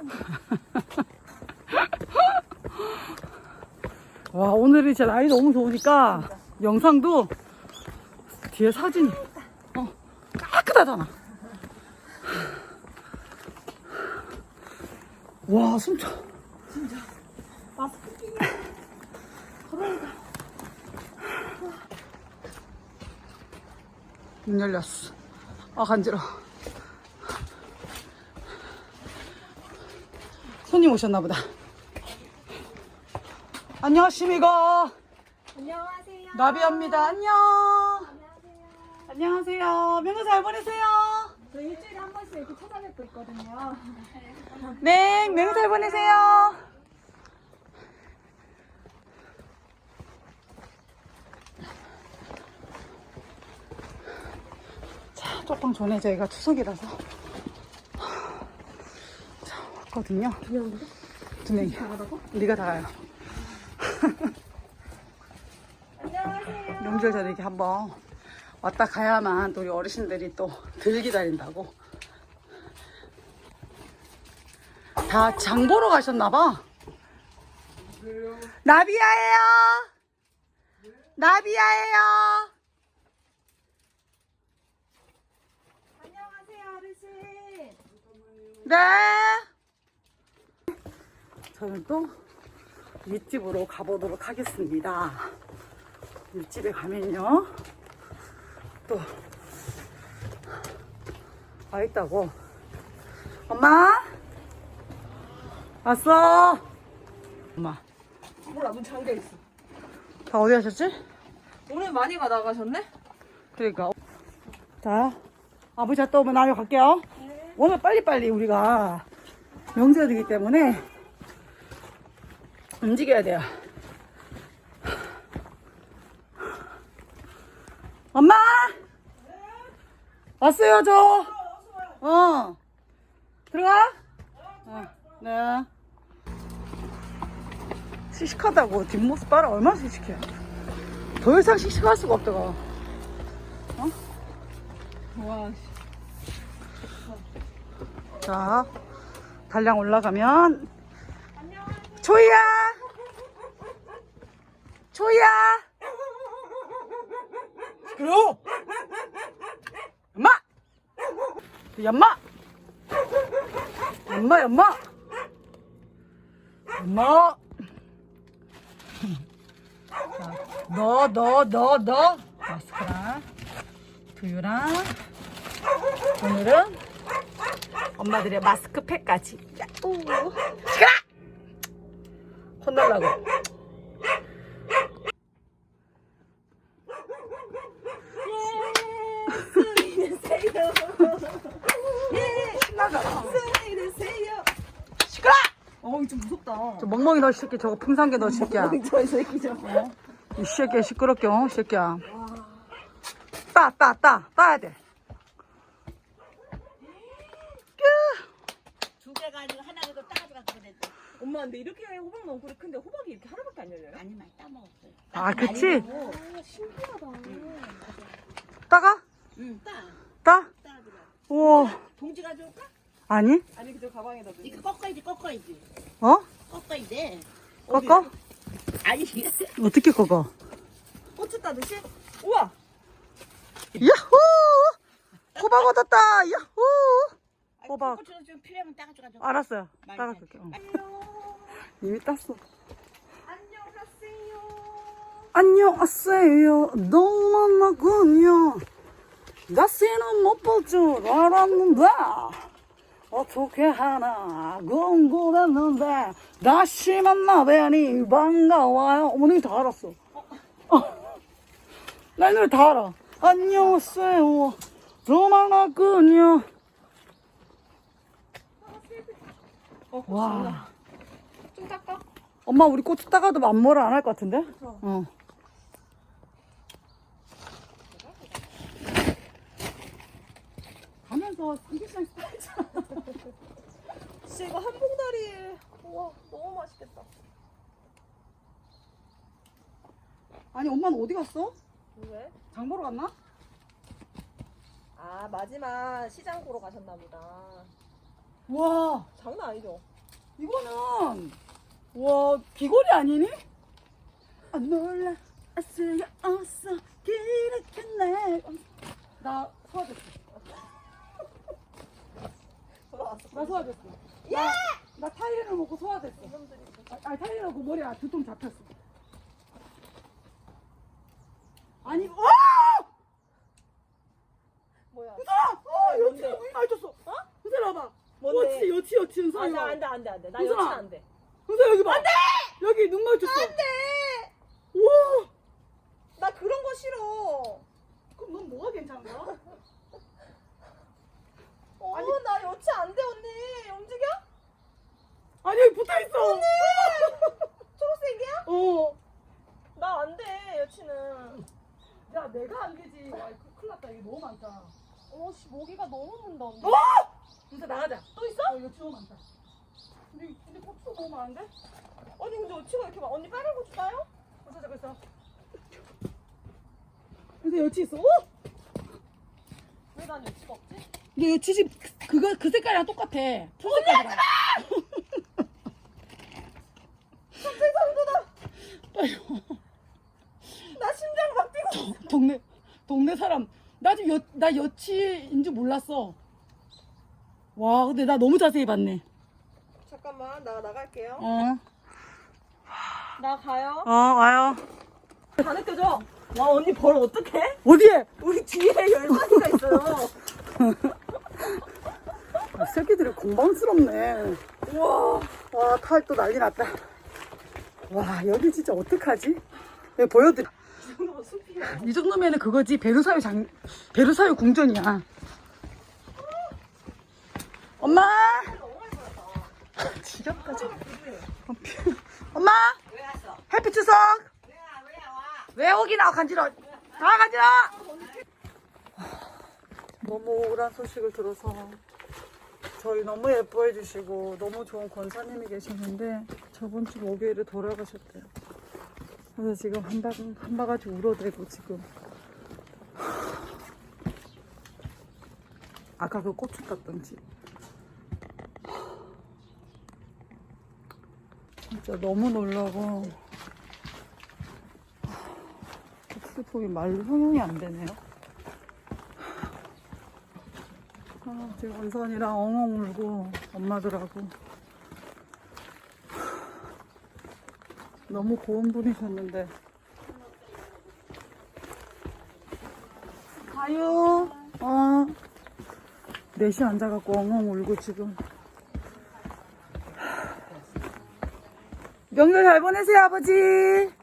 와 오늘이 진짜 날이 너무 좋으니까 영상도 뒤에 사진이 어, 깨끗하잖아. 와 숨차. 마스크 끼냐? 문 열렸어. 아 간지러워 손님 오셨나 보다. 안녕하십니까? 안녕하세요. 나비입니다. 안녕. 안녕하세요. 안녕하세요. 명절 잘 보내세요. 저 일주일에 한 번씩 이렇게 찾아뵙고 있거든요. 네 명절 잘 보내세요. 자 조금 전에 저희가 추석이라서 귀여운데? 두 명이 나가다고? 우리가 다 가요 안녕하세요. 명절 전에 이렇게 한번 왔다 가야만 또 우리 어르신들이 또덜 기다린다고 다 장 보러 가셨나봐 나비야예요 나비야예요 안녕하세요, 어르신. 네 저는 또 윗집으로 가보도록 하겠습니다. 윗집에 가면요. 또 와 있다고. 엄마? 왔어? 엄마. 몰라, 문 잠겨 있어. 다 어디 가셨지? 오늘 많이 가 나가셨네? 그러니까. 자 아버지 갔다 오면 나요 갈게요. 오늘 빨리빨리 우리가 명절이기 때문에 움직여야 돼요. 엄마! 왔어요 저 어. 들어가? 어, 네. 씩씩하다고 뒷모습 봐라. 얼마나 씩씩해. 더 이상 씩씩할 수가 없다가 와, 자, 달량 올라가면. 초이야, 초이야. 시끄러. 엄마, 엄마, 엄마, 엄마, 엄마. 자, 너, 너, 너, 너. 마스크랑 두유랑 오늘은 엄마들의 마스크팩까지. 야우. 시끄라! 혼날라고. 스미르세요. 신나잖아. 스미르세요. 시끄라! 어, 이거 좀 무섭다. 저 멍멍이 너 새끼 저거 풍산개 너 새끼야. 저 새끼죠. 이 새끼야 시끄럽게 어 새끼야. 따, 따, 따, 따야 돼. 두 개가 아니고 하나라도 따가지고 그랬대. 엄마, 근데 이렇게 호박 너무 그래 큰데 호박이 이렇게 하나밖에 안 열려요? 많이 많이 따먹었어요. 아, 그치? 아, 신기하다. 따가? 응, 따. 따? 우와. 봉지 가져올까? 아니? 아니, 그저 가방에다 넣어. 이거 꺾어야지, 꺾어야지. 어? 꺾어야 돼. 꺾어? 아니, 어떻게 꺾어? 고추 따듯이? 우와! 야호! 호박 얻었다! 야호! 호박. 고추도 좀 필요하면 따가지고 가져. 알았어요. 많이 따갈게. 응. 안녕. 이미 땄어. 안녕하세요. 안녕하세요. 너무 만나군요. 다시는 못 볼 줄 알았는데 어떻게 하나 궁금했는데 다시 만나뵈니 반가워요. 어머니 다 알았어. 나이 노래 다 알아. 안녕하세요. 어, 와. 좀 닦아. 엄마 우리 고추 따가도 만모를 안 할 것 같은데? 어. 가면서 삼겹살 살자. 진짜 이거 한 봉다리에. 우와, 너무 맛있겠다. 아니 엄마는 어디 갔어? 왜? 장 보러 갔나? 아, 마지막 시장 보러 가셨나 보다. 와 장난 아니죠? 이거는 와 귀걸이 아니니? 안 놀라 아스가 없어 그렇게 날나 소화됐어 돌아왔어. 나 소화됐어 나, 나 타이레놀 먹고 소화됐어 아, 아니 타이레놀 먹고 머리가 두통 잡혔어 아니 어! 뭐야? 은서아! 어 뭔데? 여치가 우유 많이 줬어 어? 은서아 와봐 뭔데? 여치 여치 여치 아니 이거. 안돼 안돼 안돼. 나 무서워. 여친 안 돼. 은서아 여기 봐 안돼! 여기 눈 마주쳤어 안돼. 우와 나 그런 거 싫어. 그럼 넌 뭐가 괜찮은 거야? 어, 아니. 나 여친 안 돼 언니. 움직여? 아니 여기 붙어있어 초록색이야? 어. 나 안 돼 여친은. 야 내가 안 되지 와 그- 큰일 났다 이게 너무 많다 어씨 모기가 너무 문다 언니. 어? 은서 나가자 또 있어? 어 이거 너무 많다 근데, 근데 고추 너무 많은데? 아니 근데 여친가 이렇게 많? 언니 빨간 고추 따요? 은서 저거 있어 은서 여치 있어 어? 왜 난 여치가 없지? 근데 집 그- 그거 그 색깔이랑 똑같아 풀 색깔이랑 갑자기 상도다. 와. 나 심장 막 뛰고. 있어. 동네 동네 사람 나 지금 여, 나 여치인 줄 몰랐어 와 근데 나 너무 자세히 봤네 잠깐만 나 나갈게요. 어, 나 가요. 어 와요 다 느껴져. 와 언니 벌 어떡해? 어디에? 우리 뒤에 열 마리가 있어요. 아, 새끼들이 공방스럽네 우와. 와, 탈 또 난리 났다. 와, 여기 진짜 어떡하지? 여기 보여드려. 이 정도면 그거지. 베르사유 장, 베르사유 궁전이야. 엄마! 지겹다, 지 엄마! 해피 추석! 왜 오기나, 간지러! 아, 간지러! 너무 우울한 소식을 들어서 저희 너무 예뻐해 주시고 너무 좋은 권사님이 계시는데 저번 주 목요일에 돌아가셨대요. 그래서 지금 한, 바, 한 바가지 울어대고 지금 아까 그 고추 땄던 집 진짜 너무 놀라고 슬픔이 말로 형용이 안 되네요. 아, 지금 원선이랑 엉엉 울고 엄마들하고. 너무 고운 분이셨는데. 가요. 어. 넷이 앉아갖고 엉엉 울고 지금. 명절 잘 보내세요 아버지